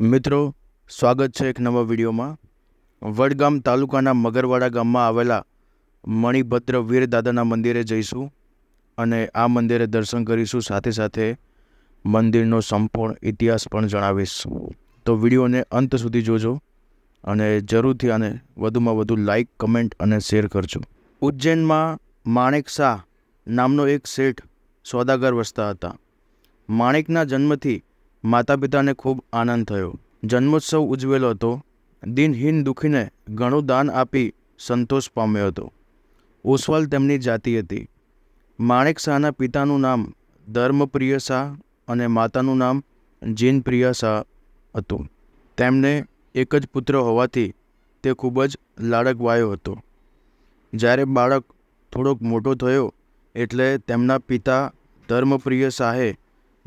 મિત્રો, સ્વાગત છે એક નવા વિડીયોમાં. વડગામ તાલુકાના મગરવાડા ગામમાં આવેલા મણિભદ્ર વીર દાદાના મંદિરે જઈશું અને આ મંદિરે દર્શન કરીશું. સાથે સાથે મંદિરનો સંપૂર્ણ ઇતિહાસ પણ જણાવીશ. તો વિડીયોને અંત સુધી જોજો અને જરૂરથી આને વધુમાં વધુ લાઇક કમેન્ટ અને શેર કરજો. ઉજ્જૈનમાં માણેક શાહ નામનો એક શેઠ સોદાગર વસતા હતા. માણેકના જન્મથી માતા પિતાને ખૂબ આનંદ થયો. જન્મોત્સવ ઉજવેલો હતો. દિનહીન દુઃખીને ઘણું દાન આપી સંતોષ પામ્યો હતો. ઓસવાલ તેમની જાતિ હતી. માણેક શાહના પિતાનું નામ ધર્મપ્રિય શાહ અને માતાનું નામ જીનપ્રિયા શાહ હતું. તેમને એક જ પુત્ર હોવાથી તે ખૂબ જ લાડકવાયો હતો. જ્યારે બાળક થોડોક મોટો થયો એટલે તેમના પિતા ધર્મપ્રિય શાહે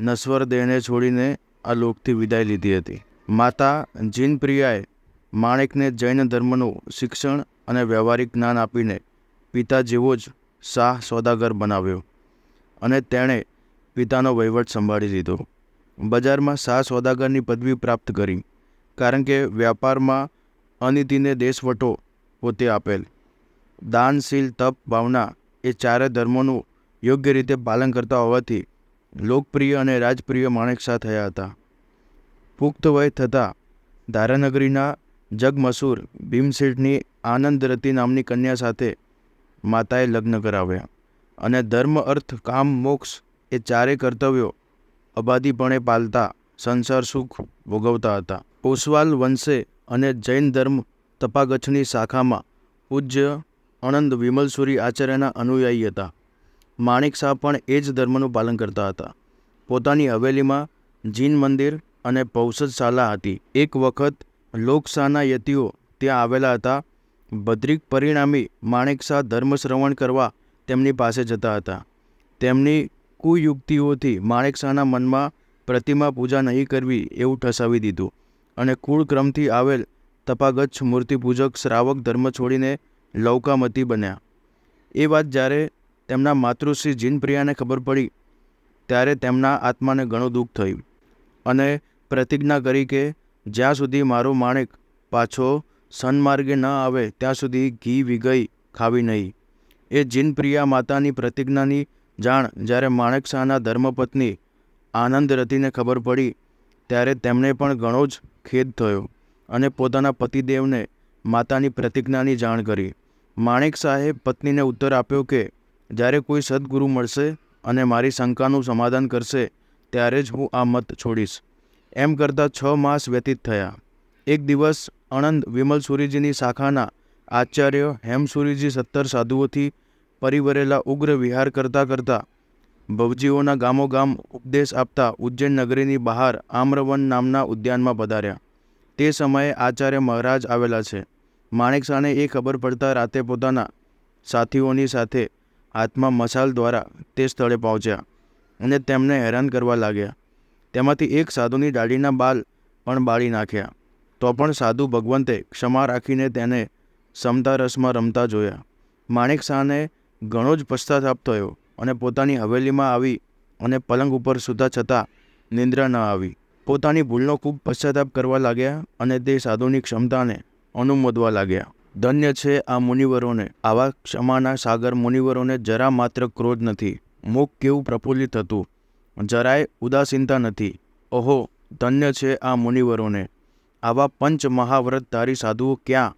નશ્વર દેહને છોડીને આ લોકથી વિદાય લીધી હતી. માતા જીનપ્રિયાએ માણેકને જૈન ધર્મનું શિક્ષણ અને વ્યવહારિક જ્ઞાન આપીને પિતા જેવો જ શાહ સોદાગર બનાવ્યો અને તેણે પિતાનો વહીવટ સંભાળી લીધો. બજારમાં શાહ સોદાગરની પદવી પ્રાપ્ત કરી કારણ કે વ્યાપારમાં અનિતિને દેશવટો પોતે આપેલ. દાનશીલ તપ ભાવના એ ચારે ધર્મોનું યોગ્ય રીતે પાલન કરતા હોવાથી લોકપ્રિય અને રાજપ્રિય માણેકશા થયા હતા. પુખ્ત વય થતાં ધારાનગરીના જગમસૂર ભીમસેઠની આનંદરતી નામની કન્યા સાથે માતાએ લગ્ન કરાવ્યા અને ધર્મ, અર્થ, કામ, મોક્ષ એ ચારે કર્તવ્યો અબાધીપણે પાલતા સંસાર સુખ ભોગવતા હતા. ઓસવાલ વંશે અને જૈન ધર્મ તપાગછની શાખામાં પૂજ્ય અનંદ વિમલસુરી આચાર્યના અનુયાયી હતા. માણેક શાહ પણ એ જ ધર્મનું પાલન કરતા હતા. પોતાની હવેલીમાં જીન મંદિર અને પૌષધશાલા હતી. એક વખત લોકશાહના યતિઓ ત્યાં આવેલા હતા. ભદ્રિક પરિણામી માણેક શાહ ધર્મશ્રવણ કરવા તેમની પાસે જતા હતા. તેમની કુયુક્તિઓથી માણેક શાહના મનમાં પ્રતિમા પૂજા નહીં કરવી એવું ઠસાવી દીધું અને કુળક્રમથી આવેલ તપાગચ્છ મૂર્તિપૂજક શ્રાવક ધર્મ છોડીને લૌકામતી બન્યા. એ વાત જ્યારે તેમના માતૃશ્રી જીનપ્રિયાને ખબર પડી ત્યારે તેમના આત્માને ઘણું દુઃખ થયું અને પ્રતિજ્ઞા કરી કે જ્યાં સુધી મારો માણેક પાછો સન્માર્ગે ન આવે, ત્યાં સુધી ઘી વિગઈ ખાવી નહીં. એ જીનપ્રિયા માતાની પ્રતિજ્ઞાની જાણ જ્યારે માણેક શાહના ધર્મપત્ની આનંદરતીને ખબર પડી ત્યારે તેમને પણ ઘણો જ ખેદ થયો અને પોતાના પતિદેવને માતાની પ્રતિજ્ઞાની જાણ કરી. માણેક શાહે પત્નીને ઉત્તર આપ્યો કે જ્યારે કોઈ સદગુરુ મળશે અને મારી શંકાનું સમાધાન કરશે, ત્યારે જ હું આ મત છોડીશ. એમ કરતાં છ માસ વ્યતીત થયા. એક દિવસ અણંદ વિમલસુરીજીની શાખાના આચાર્ય હેમસુરીજી સત્તર સાધુઓથી પરિવરેલા ઉગ્ર વિહાર કરતાં કરતાં ભવજીઓના ગામોગામ ઉપદેશ આપતા ઉજ્જૈન નગરીની બહાર આમ્રવન નામના ઉદ્યાનમાં પધાર્યા. તે સમયે આચાર્ય મહારાજ આવેલા છે. માણેકશાને એ ખબર પડતા રાતે પોતાના સાથીઓની સાથે હાથમાં મશાલ દ્વારા તે સ્થળે પહોંચ્યા અને તેમને હેરાન કરવા લાગ્યા. તેમાંથી એક સાધુની દાઢીના બાલ પણ બાળી નાખ્યા. તો પણ સાધુ ભગવંતે ક્ષમા રાખીને તેને સમતા રસમાં રમતા જોયા. માણેક શાહને ઘણો જ પશ્ચાતાપ થયો અને પોતાની હવેલીમાં આવી અને પલંગ ઉપર સૂતા છતાં નિંદ્રા ન આવી. પોતાની ભૂલનો ખૂબ પશ્ચાતાપ કરવા લાગ્યા અને તે સાધુની ક્ષમતાને અનુમોદવા લાગ્યા. ધન્ય છે આ મુનિવરોને. આવા ક્ષમાના સાગર મુનિવરોને જરા માત્ર ક્રોધ નથી. મુખ કેવું પ્રફુલ્લિત હતું? જરાય ઉદાસીનતા નથી. ઓહો, ધન્ય છે આ મુનિવરોને. આવા પંચ મહાવ્રતધારી સાધુઓ ક્યાં?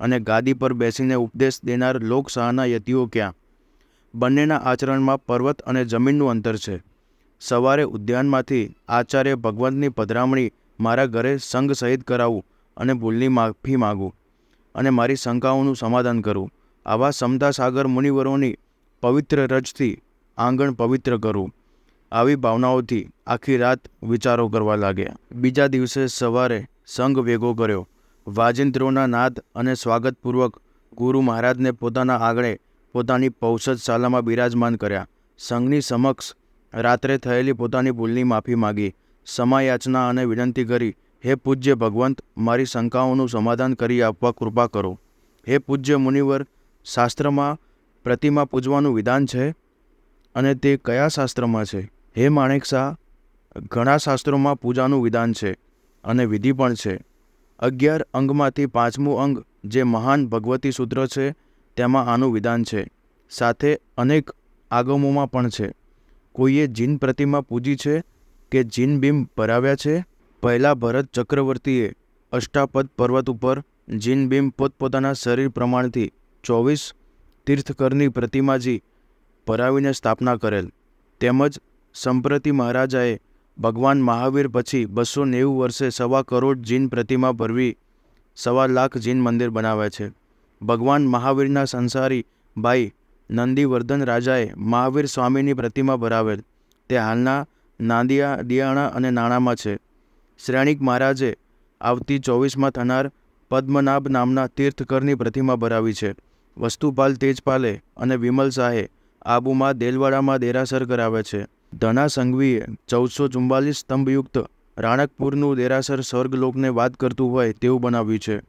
અને ગાદી પર બેસીને ઉપદેશ દેનાર લોકશાહના યતિઓ ક્યાં? બંનેના આચરણમાં પર્વત અને જમીનનું અંતર છે. સવારે ઉદ્યાનમાંથી આચાર્ય ભગવંતની પધરામણી મારા ઘરે સંઘ સહિત કરાવું અને ભૂલની માફી માગું. અને મારી શંકાઓનું સમાધાન કરું. આવા સમતાસાગર મુનિવરોની પવિત્ર રજથી આંગણ પવિત્ર કરું. આવી ભાવનાઓથી આખી રાત વિચારો કરવા લાગ્યા. બીજા દિવસે સવારે સંઘ ભેગો કર્યો. વાજિંત્રોના નાદ અને સ્વાગતપૂર્વક ગુરુ મહારાજને પોતાના આગળે પોતાની પૌષદશાલામાં બિરાજમાન કર્યા. સંઘની સમક્ષ રાત્રે થયેલી પોતાની ભૂલની માફી માગી. સમાયાચના અને વિનંતી કરી હે પૂજ્ય ભગવંત, મારી શંકાઓનું સમાધાન કરી આપવા કૃપા કરો. હે પૂજ્ય મુનિવર, શાસ્ત્રમાં પ્રતિમા પૂજવાનું વિધાન છે? અને તે કયા શાસ્ત્રમાં છે? હે માણેક શાહ ઘણા શાસ્ત્રોમાં પૂજાનું વિધાન છે અને વિધિ પણ છે. અગિયાર અંગમાંથી પાંચમું અંગ જે મહાન ભગવતી સૂત્ર છે, તેમાં આનું વિધાન છે. સાથે અનેક આગમોમાં પણ છે. કોઈએ જીન પ્રતિમા પૂજી છે કે જીન બિંબ ભરાવ્યા છે? પહેલા ભરત ચક્રવર્તીએ અષ્ટાપદ પર્વત ઉપર જીનબીમ પોતપોતાના શરીર પ્રમાણથી ચોવીસ તીર્થકરની પ્રતિમાજી ભરાવીને સ્થાપના કરેલ. તેમજ સંપ્રતિ મહારાજાએ ભગવાન મહાવીર પછી બસો નેવું વર્ષે સવા કરોડ જીન પ્રતિમા ભરવી સવા લાખ જીન મંદિર બનાવ્યા છે. ભગવાન મહાવીરના સંસારી ભાઈ નંદીવર્ધન રાજાએ મહાવીર સ્વામીની પ્રતિમા ભરાવેલ. તે હાલના નાંદિયા, દિયાણા અને નાણામાં છે. શ્રેણિક મહારાજે આવતી ચોવીસમાં થનાર પદ્મનાભ નામના તીર્થકરની પ્રતિમા ભરાવી છે. વસ્તુપાલ તેજપાલે અને વિમલ શાહે આબુમાં દેલવાડામાં દેરાસર કરાવે છે. ધના સંઘવીએ ચૌદસો ચુમ્બાલીસ સ્તંભયુક્ત રાણકપુરનું દેરાસર સ્વર્ગલોકને વાત કરતું હોય તેવું બનાવ્યું છે.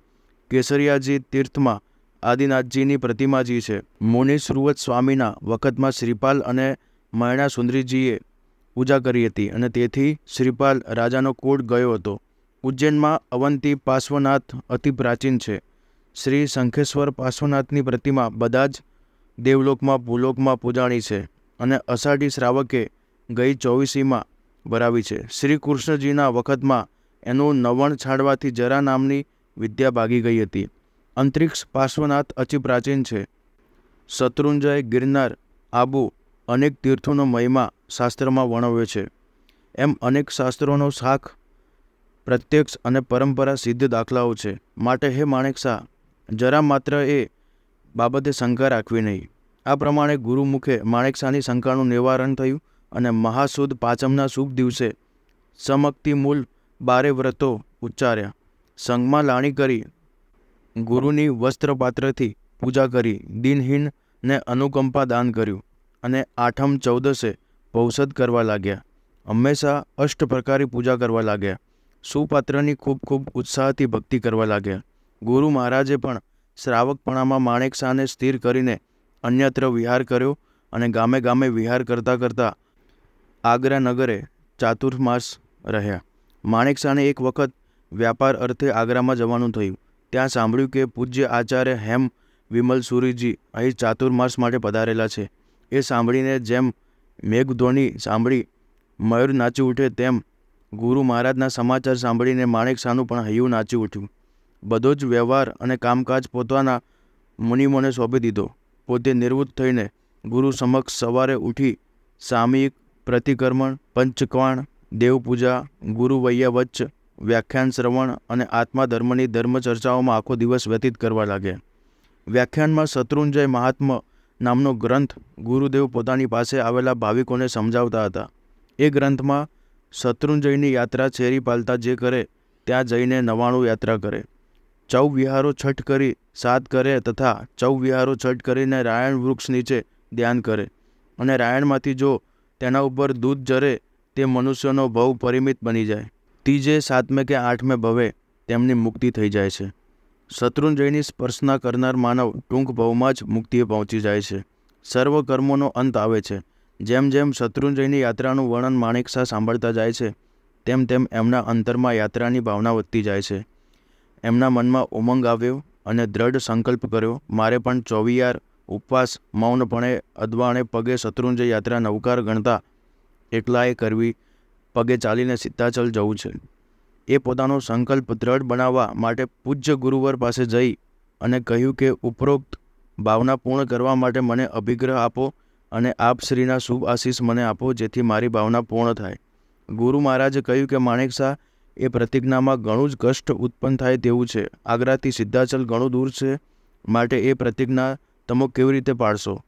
કેસરિયાજી તીર્થમાં આદિનાથજીની પ્રતિમાજી છે. મુનિ સુરવત સ્વામીના વખતમાં શ્રીપાલ અને મયણા સુંદરીજીએ પૂજા કરી હતી અને તેથી શ્રીપાલ રાજાનો કોડ ગયો હતો. ઉજ્જૈનમાં અવંતી પાર્શ્વનાથ અતિ પ્રાચીન છે. શ્રી શંખેશ્વર પાર્શ્વનાથની પ્રતિમા બધા જ દેવલોકમાં, ભૂલોકમાં પૂજાણી છે અને અષાઢી શ્રાવકે ગઈ ચોવીસીમાં ભરાવી છે. શ્રી કૃષ્ણજીના વખતમાં એનું નવણ છાડવાથી જરા નામની વિદ્યા ભાગી ગઈ હતી. અંતરિક્ષ પાર્શ્વનાથ અતિ પ્રાચીન છે. શત્રુંજય ગિરનાર આબુ અનેક તીર્થોનો મહિમા શાસ્ત્રમાં વર્ણવ્યો છે. એમ અનેક શાસ્ત્રોનો શાખ, પ્રત્યક્ષ અને પરંપરા સિદ્ધ દાખલાઓ છે. માટે હે માણેકશા, જરા માત્ર એ બાબતે શંકા રાખવી નહીં. આ પ્રમાણે ગુરુમુખે માણેકશાની શંકાનું નિવારણ થયું અને મહાસુદ પાંચમના શુભ દિવસે સમક્તિ મૂલ બારે વ્રતો ઉચ્ચાર્યા. સંઘમાં લાણી કરી, ગુરુની વસ્ત્રપાત્રથી પૂજા કરી, દિનહીન ને અનુકંપા દાન કર્યું અને આઠમ ચૌદસે પૌષદ કરવા લાગ્યા. હંમેશા અષ્ટ પ્રકારી પૂજા કરવા લાગ્યા. સુપાત્રની ખૂબ ખૂબ ઉત્સાહથી ભક્તિ કરવા લાગ્યા. ગુરુ મહારાજે પણ શ્રાવકપણામાં માણેકશાને સ્થિર કરીને અન્યત્ર વિહાર કર્યો અને ગામે ગામે વિહાર કરતાં કરતાં આગ્રા નગરે ચાતુર્માસ રહ્યા. માણેકશાને એક વખત વ્યાપાર અર્થે આગ્રામાં જવાનું થયું. ત્યાં સાંભળ્યું કે પૂજ્ય આચાર્ય હેમ વિમલ સુરીજી અહીં ચાતુર્માસ માટે પધારેલા છે. એ સાંભળીને જેમ મેઘધ્વનિ સાંભળી મયુર નાચી ઉઠે તેમ ગુરુ મહારાજના સમાચાર સાંભળીને માણેકશાનું પણ હૈયું નાચી ઉઠ્યું. બધો જ વ્યવહાર અને કામકાજ પોતાના મુનિમોને સોંપી દીધો. પોતે નિવૃત્ત થઈને ગુરુ સમક્ષ સવારે ઉઠી સામયિક પ્રતિક્રમણ, પંચકવાણ, દેવપૂજા, ગુરુ વૈયાવચ્ચ વ્યાખ્યાન શ્રવણ અને આત્મા ધર્મની ધર્મ ચર્ચાઓમાં આખો દિવસ વ્યતીત કરવા લાગ્યા. વ્યાખ્યાનમાં શત્રુંજય મહાત્મ નામનો ગ્રંથ ગુરુદેવ પોતાની પાસે આવેલા ભાવિકોને સમજાવતા હતા. એ ગ્રંથમાં શત્રુંજયની યાત્રા ચેરી પાલતા જે કરે, ત્યાં જઈને નવાણું યાત્રા કરે. ચૌ વિહારો છઠ કરી સાત કરે તથા ચૌ વિહારો છઠ કરીને રાયણ વૃક્ષ નીચે ધ્યાન કરે અને રાયણમાંથી જો તેના ઉપર દૂધ જરે, તે મનુષ્યનો ભવ પરિમિત બની જાય. ત્રીજે સાતમે કે આઠમે ભવે, તેમની મુક્તિ થઈ જાય છે. શત્રુંજયની સ્પર્શના કરનાર માનવ ટૂંક ભવમાં જ મુક્તિએ પહોંચી જાય છે. સર્વ કર્મોનો અંત આવે છે. જેમ જેમ શત્રુંજયની યાત્રાનું વર્ણન માણેકશા સાંભળતા જાય છે, તેમ તેમ એમના અંતરમાં યાત્રાની ભાવના વધતી જાય છે. એમના મનમાં ઉમંગ આવ્યો અને દ્રઢ સંકલ્પ કર્યો, મારે પણ ચોવીયાર, ઉપવાસ, મૌનપણે, અદવાણે પગે શત્રુંજય યાત્રા નવકાર ગણતા એકલાએ કરવી, પગે ચાલીને સિદ્ધાચલ જવું છે. એ પોતાનો સંકલ્પ દ્રઢ બનાવવા માટે પૂજ્ય ગુરુવર પાસે જઈ અને કહ્યું કે, ઉપરોક્ત ભાવના પૂર્ણ કરવા માટે મને અભિગ્રહ આપો અને આપ શ્રીના શુભ આશીષ મને આપો, જેથી મારી ભાવના પૂર્ણ થાય. ગુરુ મહારાજે કહ્યું કે, માણેક શાહ, એ પ્રતિજ્ઞામાં ઘણું જ કષ્ટ ઉત્પન્ન થાય તેવું છે. આગ્રાથી સિદ્ધાચલ ઘણું દૂર છે. માટે એ પ્રતિજ્ઞા તમે કેવી રીતે પાડશો?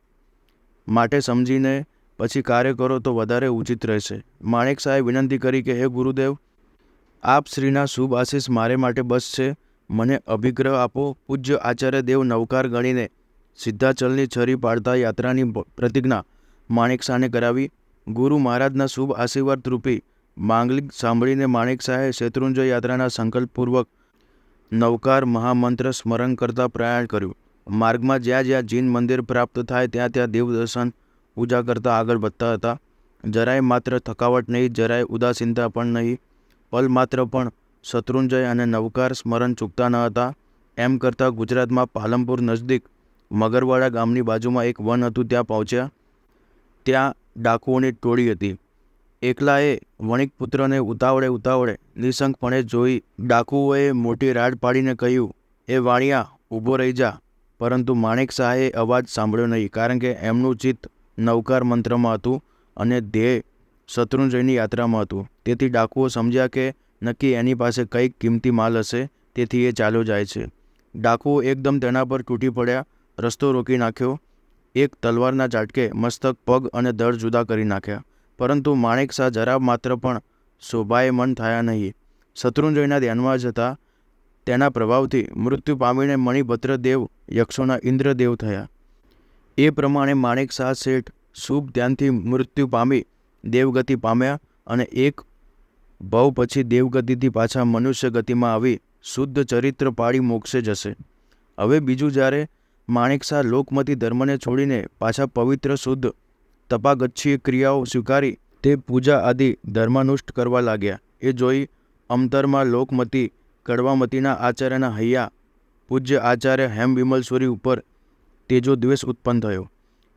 માટે સમજીને પછી કાર્ય કરો તો વધારે ઉચિત રહેશે. માણેક શાહે વિનંતી કરી કે, હે ગુરુદેવ આપ શ્રીના શુભ આશીષ મારે માટે બસ છે. મને અભિગ્રહ આપો. પૂજ્ય આચાર્ય દેવ નવકાર ગણીને સિદ્ધાચલની છરી પાડતા યાત્રાની પ્રતિજ્ઞા માણેક શાહને કરાવી. ગુરુ મહારાજના શુભ આશીર્વાદ રૂપી માંગલિક સાંભળીને માણેક શાહે શેત્રુંજય યાત્રાના સંકલ્પપૂર્વક નવકાર મહામંત્ર સ્મરણ કરતા પ્રયાણ કર્યું. માર્ગમાં જ્યાં જ્યાં જીન મંદિર પ્રાપ્ત થાય ત્યાં ત્યાં દેવદર્શન પૂજા કરતા આગળ વધતા હતા. જરાય માત્ર થકાવટ નહીં, જરાય ઉદાસીનતા પણ નહીં. પલ માત્ર પણ શત્રુંજય અને નવકાર સ્મરણ ચૂકતા ન હતા. એમ કરતાં ગુજરાતમાં પાલનપુર નજદીક મગરવાડા ગામની બાજુમાં એક વન હતું ત્યાં પહોંચ્યા. ત્યાં ડાકુઓની ટોળી હતી. એકલાએ વણિક પુત્રને ઉતાવળે ઉતાવળે નિશંકપણે જોઈ ડાકુઓએ મોટી રાડ પાડીને કહ્યું, એ વાણિયા, ઊભો રહી જા. પરંતુ માણેક શાહે અવાજ સાંભળ્યો નહીં, કારણ કે એમનું ચિત્ત નવકાર મંત્રમાં હતું અને ધ્યેય શત્રુંજયની યાત્રામાં હતું. તેથી ડાકુઓ સમજ્યા કે નક્કી એની પાસે કંઈક કિંમતી માલ હશે, તેથી એ ચાલ્યો જાય છે. ડાકુઓ એકદમ તેના પર તૂટી પડ્યા, રસ્તો રોકી નાખ્યો. એક તલવારના ઝાટકે મસ્તક, પગ અને દર જુદા કરી નાખ્યા. પરંતુ માણેક શાહ જરા માત્ર પણ શોભાયમન થયા નહીં. શત્રુંજયના ધ્યાનમાં જતા તેના પ્રભાવથી મૃત્યુ પામીને મણિભદ્રદેવ યક્ષોના ઇન્દ્રદેવ થયા. એ પ્રમાણે માણેક શાહ શેઠ શુભ ધ્યાનથી મૃત્યુ પામી દેવગતિ પામ્યા અને એક ભવ પછી દેવગતિથી પાછા મનુષ્ય ગતિમાં આવી શુદ્ધ ચરિત્ર પાડી મોક્ષે જશે. હવે બીજું જ્યારે માણેકશા લોકમતી ધર્મને છોડીને પાછા પવિત્ર, શુદ્ધ, તપાગચ્છીય ક્રિયાઓ સ્વીકારી તે પૂજા આદિ ધર્માનુષ્ઠ કરવા લાગ્યા. એ જોઈ અમતરમાં લોકમતી કડવામતીના આચાર્યના હૈયા પૂજ્ય આચાર્ય હેમ વિમલસુરી ઉપર તેજો દ્વેષ ઉત્પન્ન થયો.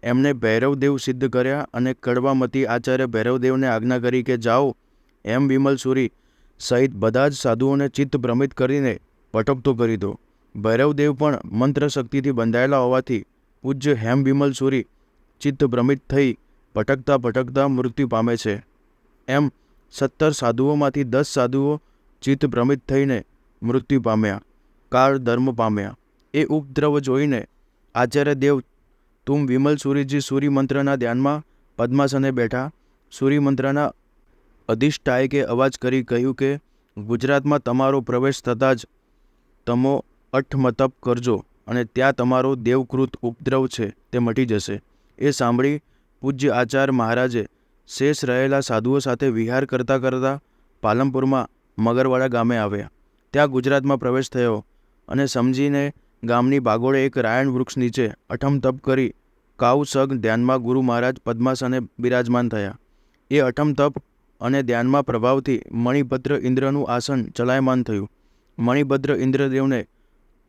એમણે ભૈરવદેવ સિદ્ધ કર્યા અને કડવામતી આચાર્ય ભૈરવદેવને આજ્ઞા કરી કે જાઓ. એમ વિમલસુરી સહિત બધા જ સાધુઓને ચિત્ત ભ્રમિત કરીને ભટકતો કરી દો. ભૈરવદેવ પણ મંત્ર શક્તિથી બંધાયેલા હોવાથી પૂજ્ય હેમ વિમલસુરી ચિત્ત ભ્રમિત થઈ ભટકતા ભટકતા મૃત્યુ પામે છે. એમ સત્તર સાધુઓમાંથી દસ સાધુઓ ચિત્ત ભ્રમિત થઈને મૃત્યુ પામ્યા. કાળ ધર્મ પામ્યા. એ ઉપદ્રવ જોઈને આચાર્ય દેવ તુમ વિમલ સૂરીજી સૂર્યમંત્રના ધ્યાનમાં પદ્માસને બેઠા? સૂર્યમંત્રના અધિષ્ઠાયકે અવાજ કરી કહ્યું કે, ગુજરાતમાં તમારો પ્રવેશ થતાં જ તમો અઠમતપ કરજો અને ત્યાં તમારો દેવકૃત ઉપદ્રવ છે, તે મટી જશે. એ સાંભળી પૂજ્ય આચાર્ય મહારાજે શેષ રહેલા સાધુઓ સાથે વિહાર કરતાં કરતાં પાલનપુરમાં મગરવાડા ગામે આવ્યા. ત્યાં ગુજરાતમાં પ્રવેશ થયો અને સમજીને ગામની બાગોળે એક રાયણ વૃક્ષ નીચે અઠમ તપ કરી કાઉ સગ ધ્યાનમાં ગુરુ મહારાજ પદ્માસને બિરાજમાન થયા. એ અઠમ તપ અને ધ્યાનમાં પ્રભાવથી મણિભદ્ર ઇન્દ્રનું આસન ચલાયમાન થયું. મણિભદ્ર ઇન્દ્રદેવને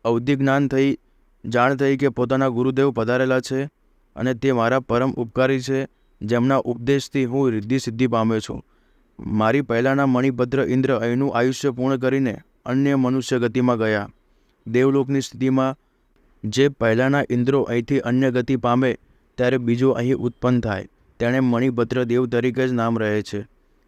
અવધિ જ્ઞાન થઈ, જાણ થઈ કે પોતાના ગુરુદેવ પધારેલા છે અને તે મારા પરમ ઉપકારી છે, જેમના ઉપદેશથી હું રિદ્ધિ સિદ્ધિ પામ્યો છું. મારી પહેલાંના મણિભદ્ર ઇન્દ્ર અહીંનું આયુષ્ય પૂર્ણ કરીને અન્ય મનુષ્ય ગતિમાં ગયા. દેવલોકની સ્થિતિમાં, જે પહેલાંના ઇન્દ્રો અહીંથી અન્ય ગતિ પામે, ત્યારે બીજો અહીં ઉત્પન્ન થાય. તેણે મણિભદ્ર દેવ તરીકે જ નામ રહે છે.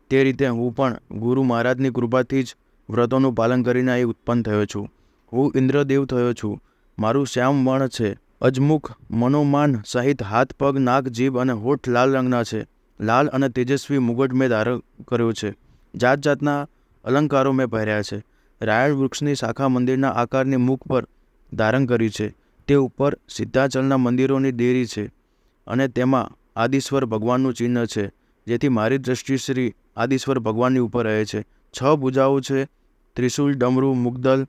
તે રીતે હું પણ ગુરુ મહારાજની કૃપાથી જ વ્રતોનું પાલન કરીને અહીં ઉત્પન્ન થયો છું. હું ઇન્દ્રદેવ થયો છું. મારું શ્યામ વર્ણ છે. અજમુખ, મનોમાન સહિત હાથ, પગ, નાક, જીભ અને હોઠ લાલ રંગના છે. લાલ અને તેજસ્વી મુગટ મેં ધારણ કર્યો છે. જાત જાતના અલંકારો મેં પહેર્યા છે. રાયણ વૃક્ષની શાખા મંદિરના આકારની મુખ પર ધારણ કરી છે. તે ઉપર સિદ્ધાચલના મંદિરોની દેરી છે અને તેમાં આદિશ્વર ભગવાનનું ચિહ્ન છે, જેથી મારી દ્રષ્ટિ શ્રી આદિશ્વર ભગવાનની ઉપર રહે છે. છ ભુજાઓ છે, ત્રિશુલ, ડમરુ, મુગદલ,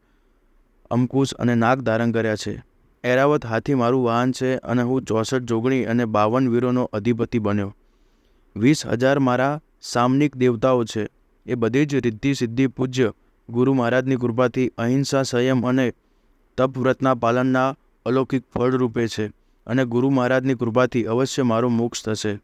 અંકુશ અને નાગ ધારણ કર્યા છે. એરાવત હાથી મારું વાહન છે અને હું ચોસઠ જોગણી અને બાવન વીરોનો અધિપતિ બન્યો. વીસ હજાર મારા સામનિક દેવતાઓ છે. એ બધી જ રિદ્ધિ સિદ્ધિ પૂજ્ય ગુરુ મહારાજની કૃપાથી અહિંસા, સંયમ અને તપવ્રતના પાલનના અલૌકિક ફળ રૂપે છે અને ગુરુ મહારાજની કૃપાથી અવશ્ય મારો મોક્ષ થશે.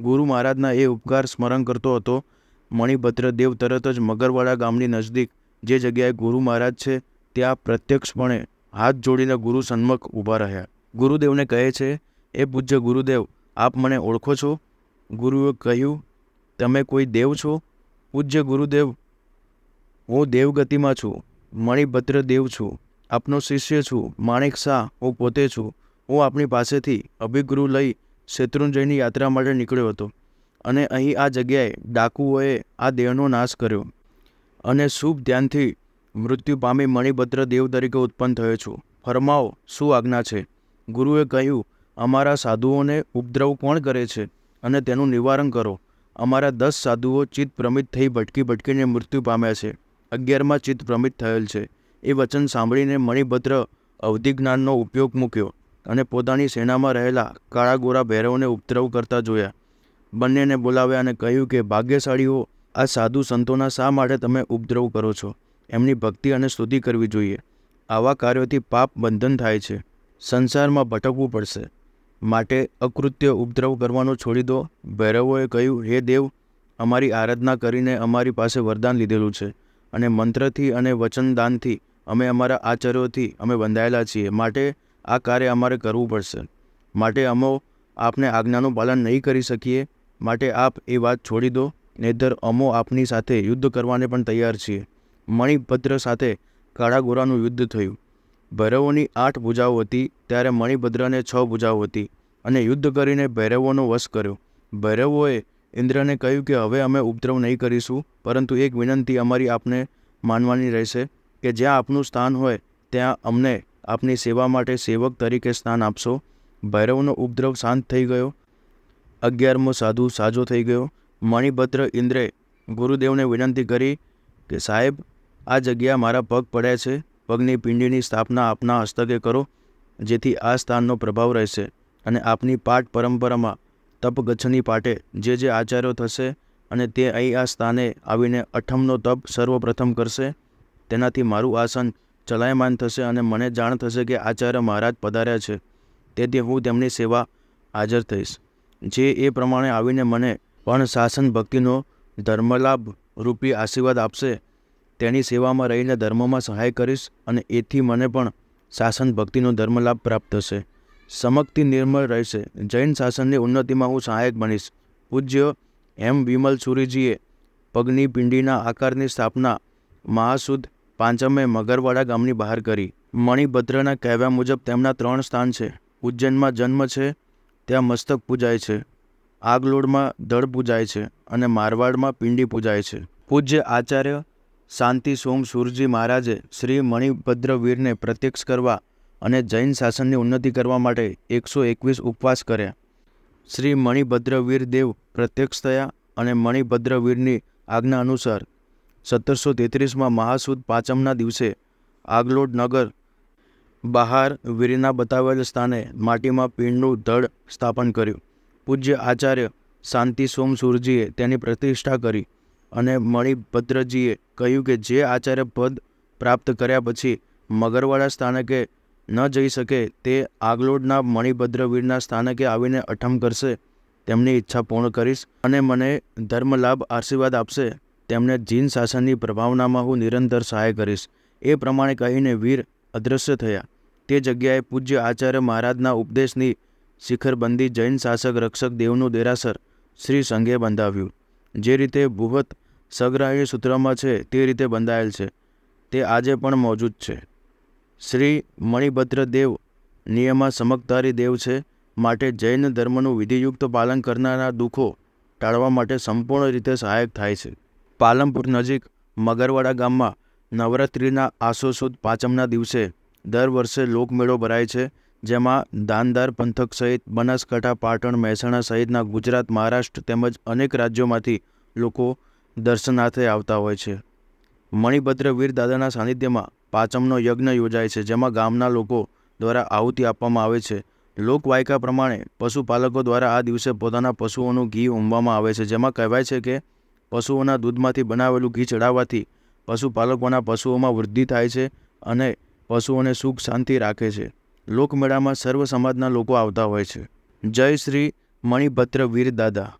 ગુરુ મહારાજના એ ઉપકાર સ્મરણ કરતો હતો મણિભદ્ર દેવ તરત જ મગરવાડા ગામની નજદીક જે જગ્યાએ ગુરુ મહારાજ છે ત્યાં પ્રત્યક્ષપણે હાથ જોડીને ગુરુ સન્મુખ ઊભા રહ્યા. ગુરુદેવને કહે છે, એ પૂજ્ય ગુરુદેવ, આપ મને ઓળખો છો? ગુરુએ કહ્યું, તમે કોઈ દેવ છો? પૂજ્ય ગુરુદેવ હું દેવગતિમાં છું, મણિભદ્ર દેવ છું, આપનો શિષ્ય છું, માણેક શાહ હું પોતે છું. હું આપણી પાસેથી અભિગુરુ લઈ શેત્રુંજયની યાત્રા માટે નીકળ્યો હતો અને અહીં આ જગ્યાએ ડાકુઓએ આ દેહનો નાશ કર્યો અને શુભ ધ્યાનથી મૃત્યુ પામી મણિભદ્ર દેવ તરીકે ઉત્પન્ન થયો છું. ફરમાવો શું આજ્ઞા છે? ગુરુએ કહ્યું, અમારા સાધુઓને ઉપદ્રવ કોણ કરે છે? અને તેનું નિવારણ કરો. અમારા દસ સાધુઓ ચિત્ત પ્રમિત થઈ ભટકી ભટકીને મૃત્યુ પામ્યા છે. અગિયારમાં ચિત્ત ભ્રમિત થયેલ છે. એ વચન સાંભળીને મણિભદ્ર અવધિ જ્ઞાનનો ઉપયોગ મૂક્યો અને પોતાની સેનામાં રહેલા કાળા ગોરા ભૈરવને ઉપદ્રવ કરતા જોયા. બંનેને બોલાવ્યા અને કહ્યું કે, ભાગ્યશાળીઓ, આ સાધુ સંતોના શા માટે તમે ઉપદ્રવ કરો છો? એમની ભક્તિ અને સ્તુતિ કરવી જોઈએ. આવા કાર્યોથી પાપ બંધન થાય છે. સંસારમાં ભટકવું પડશે. માટે અકૃત્ય ઉપદ્રવ કરવાનો છોડી દો. ભૈરવોએ કહ્યું, હે દેવ, અમારી આરાધના કરીને અમારી પાસે વરદાન લીધેલું છે. અને મંત્રથી અને વચનદાનથી અમે અમારા આચાર્યોથી અમે બંધાયેલા છીએ. માટે આ કાર્ય અમારે કરવું પડશે. માટે અમો આપને આજ્ઞાનું પાલન નહીં કરી શકીએ. માટે આપ એ વાત છોડી દો. નહીતર અમો આપની સાથે યુદ્ધ કરવાને પણ તૈયાર છીએ. મણિભદ્ર સાથે કાળા ગોરાનું યુદ્ધ થયું. ભૈરવોની આઠ ભુજાઓ હતી, ત્યારે મણિભદ્રને છ ભુજાઓ હતી અને યુદ્ધ કરીને ભૈરવોનો વશ કર્યો. ભૈરવોએ ઇન્દ્રને કહ્યું કે હવે અમે ઉપદ્રવ નહીં કરીશું, પરંતુ એક વિનંતી અમારી આપને માનવાની રહેશે કે જ્યાં આપનું સ્થાન હોય, ત્યાં અમને આપની સેવા માટે સેવક તરીકે સ્થાન આપશો. ભૈરવનો ઉપદ્રવ શાંત થઈ ગયો. અગિયારમો સાધુ સાજો થઈ ગયો. મણિભદ્ર ઇન્દ્રે ગુરુદેવને વિનંતી કરી કે, સાહેબ, આ જગ્યા મારા પગ પડ્યા છે. પગની પિંડીની સ્થાપના આપના હસ્તકે કરો, જેથી આ સ્થાનનો પ્રભાવ રહેશે અને આપની પાઠ પરંપરામાં તપગચ્છની પાટે જે જે આચાર્યો થશે અને તે અહીં આ સ્થાને આવીને અઠમનો તપ સર્વપ્રથમ કરશે, તેનાથી મારું આસન ચલાયમાન થશે અને મને જાણ થશે કે આચાર્ય મહારાજ પધાર્યા છે. તેથી હું તેમની સેવા હાજર થઈશ. જે એ પ્રમાણે આવીને મને પણ શાસન ભક્તિનો ધર્મલાભ રૂપી આશીર્વાદ આપશે, તેની સેવામાં રહીને ધર્મમાં સહાય કરીશ અને એથી મને પણ શાસન ભક્તિનો ધર્મલાભ પ્રાપ્ત થશે. સમક્તિ નિર્મળ રહેશે. જૈન શાસનની ઉન્નતિમાં હું સહાયક બનીશ. પૂજ્ય એમ વિમલ સુરીજીએ પગની પિંડીના આકારની સ્થાપના મહાસુદ પાંચમે મગરવાડા ગામની બહાર કરી. મણિભદ્રના કહેવા મુજબ તેમના ત્રણ સ્થાન છે. ઉજ્જૈનમાં જન્મ છે, ત્યાં મસ્તક પૂજાય છે, આગલોડમાં દળ પૂજાય છે અને મારવાડમાં પિંડી પૂજાય છે. પૂજ્ય આચાર્ય શાંતિ સોમ સુરજી મહારાજે શ્રી મણિભદ્ર વીરને પ્રત્યક્ષ કરવા અને જૈન શાસનની ઉન્નતિ કરવા માટે એકસો એકવીસ ઉપવાસ કર્યા. શ્રી મણિભદ્ર વીર દેવ પ્રત્યક્ષ થયા અને મણિભદ્ર વીરની આજ્ઞા અનુસાર સત્તરસો તેત્રીસમાં મહાસુદ પાંચમના દિવસે આગલોડ નગર બહાર વીરના બતાવેલ સ્થાને માટીમાં પીંડનું ધડ સ્થાપન કર્યું. પૂજ્ય આચાર્ય શાંતિ સોમસુરજીએ તેની પ્રતિષ્ઠા કરી અને મણિભદ્રજીએ કહ્યું કે જે આચાર્ય પદ પ્રાપ્ત કર્યા પછી મગરવાડા સ્થાનકે ન જઈ શકે તે આગલોડના મણિભદ્ર વીરના સ્થાનકે આવીને અઠમ કરશે. તેમની ઈચ્છા પૂર્ણ કરીશ અને મને ધર્મલાભ આશીર્વાદ આપશે. તેમને જીન શાસનની પ્રભાવનામાં હું નિરંતર સહાય કરીશ. એ પ્રમાણે કહીને વીર અદૃશ્ય થયા. તે જગ્યાએ પૂજ્ય આચાર્ય મહારાજના ઉપદેશની શિખરબંધી જૈન શાસક રક્ષક દેવનું દેરાસર શ્રી સંઘે બંધાવ્યું. જે રીતે ભુવત સગ્રાહી સૂત્રમાં છે તે રીતે બંધાયેલ છે. તે આજે પણ મોજૂદ છે. શ્રી મણિભદ્ર દેવ નિયમા સમકતારી દેવ છે, માટે જૈન ધર્મનું વિધિયુક્ત પાલન કરનારા દુઃખો ટાળવા માટે સંપૂર્ણ રીતે સહાયક થાય છે. પાલનપુર નજીક મગરવાડા ગામમાં નવરાત્રિના આસો સુદ પાંચમના દિવસે દર વર્ષે લોકમેળો ભરાય છે, જેમાં દાનદાર પંથક સહિત બનાસકાંઠા, પાટણ, મહેસાણા સહિતના ગુજરાત, મહારાષ્ટ્ર તેમજ અનેક રાજ્યોમાંથી લોકો દર્શનાર્થે આવતા હોય છે. મણિભદ્ર વીર દાદાના સાનિધ્યમાં પાંચમનો યજ્ઞ યોજાય છે, જેમાં ગામના લોકો દ્વારા આહુતિ આપવામાં આવે છે. લોકવાયકા પ્રમાણે પશુપાલકો દ્વારા આ દિવસે પોતાના પશુઓનું ઘી ઉમવામાં આવે છે, જેમાં કહેવાય છે કે પશુઓના દૂધમાંથી બનાવેલું ઘી ચડાવવાથી પશુપાલકોના પશુઓમાં વૃદ્ધિ થાય છે અને પશુઓને સુખ શાંતિ રાખે છે. લોકમેળામાં સર્વ સમાજના લોકો આવતા હોય છે. જય શ્રી મણિભદ્ર વીર દાદા